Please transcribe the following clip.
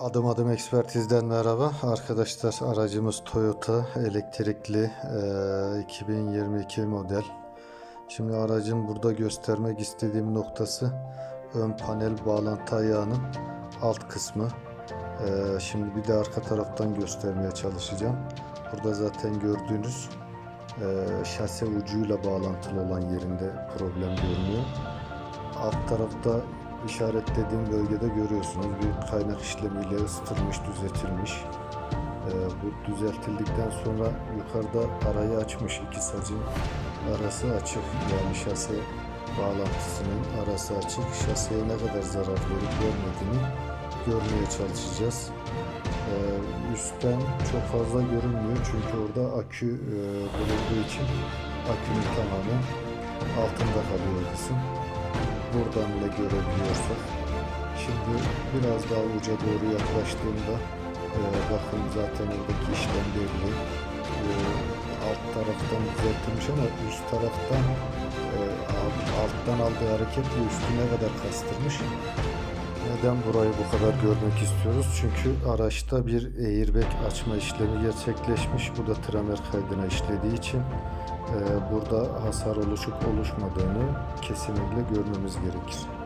Adım adım ekspertizden merhaba. Arkadaşlar aracımız Toyota elektrikli eee, 2022 model. Şimdi aracın burada göstermek istediğim noktası ön panel bağlantı ayağının alt kısmı. Eee, şimdi bir de arka taraftan göstermeye çalışacağım. Burada zaten gördüğünüz eee şase ucuyla bağlantılı olan yerinde problem görünüyor. Alt tarafta işaretlediğim bölgede görüyorsunuz bir kaynak işlemiyle ısıtılmış, düzeltilmiş. Ee, bu düzeltildikten sonra yukarıda arayı açmış iki sacın arası açık yani şase bağlantısının arası açık. Şaseye ne kadar zarar verip vermediğini görmeye çalışacağız. Ee, üstten çok fazla görünmüyor çünkü orada akü e, bulunduğu için akünün tamamen altında kalıyor kısım buradan da görebiliyorsak. Şimdi biraz daha uca doğru yaklaştığımda e, bakın zaten oradaki işlem belli. E, alt taraftan düzeltilmiş ama üst taraftan e, alt- alttan aldığı hareketle üstü ne kadar kastırmış. Neden burayı bu kadar görmek istiyoruz? Çünkü araçta bir airbag açma işlemi gerçekleşmiş. Bu da tramer kaydına işlediği için e, burada hasar oluşup oluşmadığını kesinlikle görmemiz gerekir.